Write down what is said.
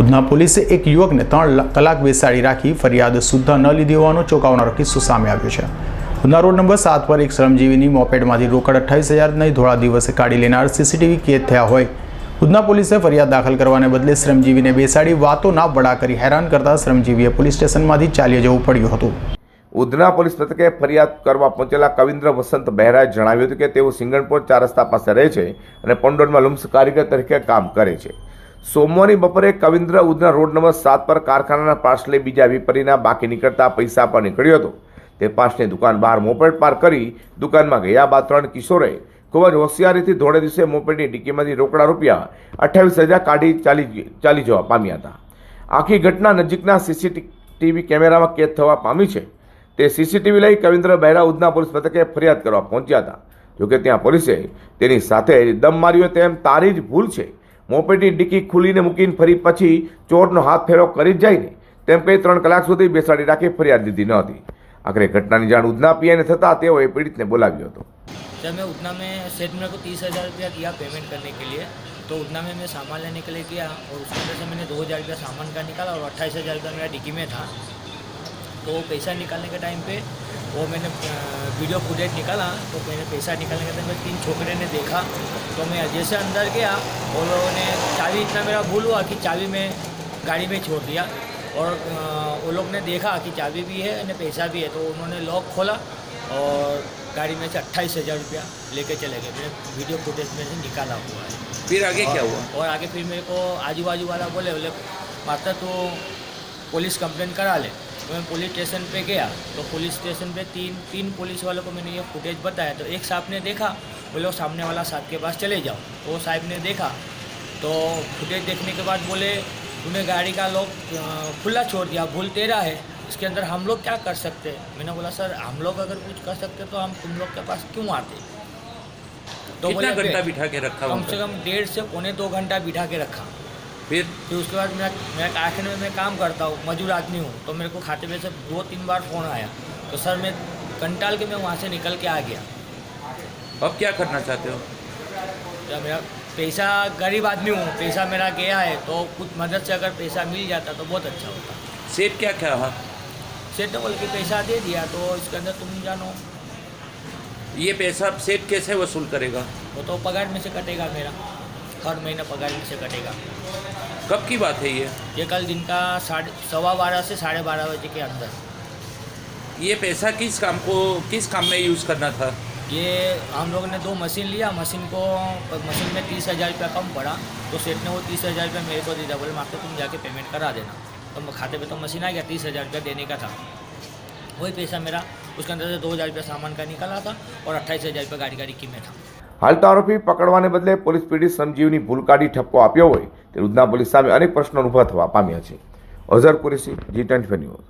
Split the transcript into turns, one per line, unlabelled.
ઉધના પોલીસે એક યુવકને ત્રણ કલાક બેસાડી રાખી ફરિયાદ સુદ્ધા ન લીધી હોવાનો ચોંકાવનારો કિસ્સો સામે આવ્યો છે. ઉધના રોડ નંબર સાત પર એક શ્રમજીવીની મોપેડમાંથી રોકડ અઠ્ઠાવીસ હજાર નહીં ધોળા દિવસે કાઢી લેનાર સીસીટીવી કેદ થયા હોય. ઉધના પોલીસે ફરિયાદ દાખલ કરવાને બદલે શ્રમજીવીને બેસાડી વાતોના વડા કરી હેરાન કરતા શ્રમજીવીએ પોલીસ સ્ટેશનમાંથી ચાલી જવું પડ્યું હતું.
ઉધના પોલીસ મથકે ફરિયાદ કરવા પહોંચેલા કવિન્દ્ર વસંત બહેરાએ જણાવ્યું હતું કે તેઓ સિંગણપોર ચાર રસ્તા પાસે રહે છે અને પંડોળમાં લુમ્સ કારીગર તરીકે કામ કરે છે. સોમવારની બપોરે કવિન્દ્ર ઉધના રોડ નંબર સાત પર કારખાનાના પાર્સલે બીજા વેપારીના બાકી નીકળતા પૈસા પર નીકળ્યો હતો. તે પાસની દુકાન બહાર મોપેડ પાર્ક કરી દુકાનમાં ગયા બાદ ત્રણ કિશોરે ખૂબ જ હોશિયારીથી ધોળે દિવસે મોપેડની ડિક્કીમાંથી રોકડા રૂપિયા અઠ્યાવીસ હજાર કાઢી ચાલી ચાલી જવા પામ્યા હતા. આખી ઘટના નજીકના સીસીટીવી કેમેરામાં કેદ થવા પામી છે. તે સીસીટીવી લઈ કવિન્દ્ર બહેરા ઉધના પોલીસ મથકે ફરિયાદ કરવા પહોંચ્યા હતા. જોકે ત્યાં પોલીસે તેની સાથે દમ માર્યો તેમ તારી જ ભૂલ છે. મોપેડની ડિક્કી ખુલીને મૂકીને ફરી પછી ચોરનો હાથ ફેરો કરી જ જાય ને તેમ કહી ત્રણ કલાક સુધી બેસાડી રાખી ફરિયાદ દીધી ન હતી આખરે ઘટનાની જાણ ઉધના પીઆઈને થતાં તેઓએ પીડિતને બોલાવ્યો હતો
जब मैं उतना में सेट मेरे को तीस हज़ार रुपया दिया पेमेंट करने के लिए तो उतना में मैं सामान लेने के लिए गया और उसके अंदर से मैंने दो हज़ार रुपया सामान का निकाला और अट्ठाईस हज़ार रुपया मेरा डिक्की में था तो वो पैसा निकालने के टाइम पे वो मैंने वीडियो फुटेज निकाला तो मैंने पैसा निकालने के में तीन छोकरे ने देखा। तो मैं जैसे अंदर गया वो लोगों ने चाबी इतना मेरा भूल हुआ कि चाबी मैं गाड़ी में छोड़ दिया। और वो लोग ने देखा कि चाबी भी है और पैसा भी है तो उन्होंने लॉक खोला और गाड़ी में से अट्ठाईस हज़ार रुपया लेके चले गए। मैंने वीडियो फुटेज में से निकाला हुआ है।
फिर आगे क्या हुआ?
और आगे फिर मेरे को आजू बाजू वाला बोले बोले माता तो पुलिस कंप्लेन करा ले। तो मैं पुलिस स्टेशन पे गया तो पुलिस स्टेशन पे तीन तीन पुलिस वालों को मैंने ये फुटेज बताया। तो एक साहब ने देखा बोले वो सामने वाला साहब के पास चले जाओ। तो वो साहब ने देखा तो फुटेज देखने के बाद बोले तूने गाड़ी का लोग खुला छोड़ दिया भूल तेरा है। इसके अंदर हम लोग क्या कर सकते? हैं मैंने बोला सर हम लोग अगर कुछ कर सकते तो हम तुम लोग के पास क्यों आते? तो
कितना घंटा बिठा के रखा
कम से कम डेढ़ से पौने दो घंटा बिठा के रखा।
फिर
फिर उसके बाद मेरा मेरा कारखाने में मैं काम करता हूँ मजदूर आदमी हूँ तो मेरे को खाते में से दो तीन बार फ़ोन आया। तो सर मैं कंटाल के मैं वहाँ से निकल के आ गया।
अब क्या करना चाहते हो?
तो मेरा पैसा गरीब आदमी हूँ पैसा मेरा गया है तो कुछ मदद से अगर पैसा मिल जाता तो बहुत अच्छा होता।
सेठ क्या क्या हाँ
सेठ ने बोल के पैसा दे दिया तो इसके अंदर तुम जानो।
ये पैसा सेठ कैसे वसूल करेगा?
वो तो पगार में से कटेगा मेरा हर महीना पगार में से कटेगा।
कब की बात है ये?
ये कल दिन का साढ़े सवा बारह से साढ़े बारह बजे के अंदर।
ये पैसा किस काम को किस काम में यूज़ करना था?
ये हम लोगों ने दो मशीन लिया। मशीन को मशीन में तीस हज़ार रुपया कम पड़ा। तो सेठ ने वो तीस हज़ार रुपया मेरे को दे दिया बोले मास्टर तुम जाके पेमेंट करा देना। तो मैं खाते पे तो मशीन आ गया तीस हज़ार रुपया देने का था। वही पैसा मेरा उसके अंदर से दो हज़ार रुपया सामान का निकला था और अट्ठाईस हज़ार रुपया गाड़ी गाड़ी की में था।
હાલ તો આરોપી પકડવાને બદલે પોલીસ પીડિત સંજીવની ભૂલ કાઢી ઠપકો આપ્યો હોય તે ઉધના પોલીસ સામે અનેક પ્રશ્નો ઊભા થવા પામ્યા છે. Azhar Qureshi ji twenty news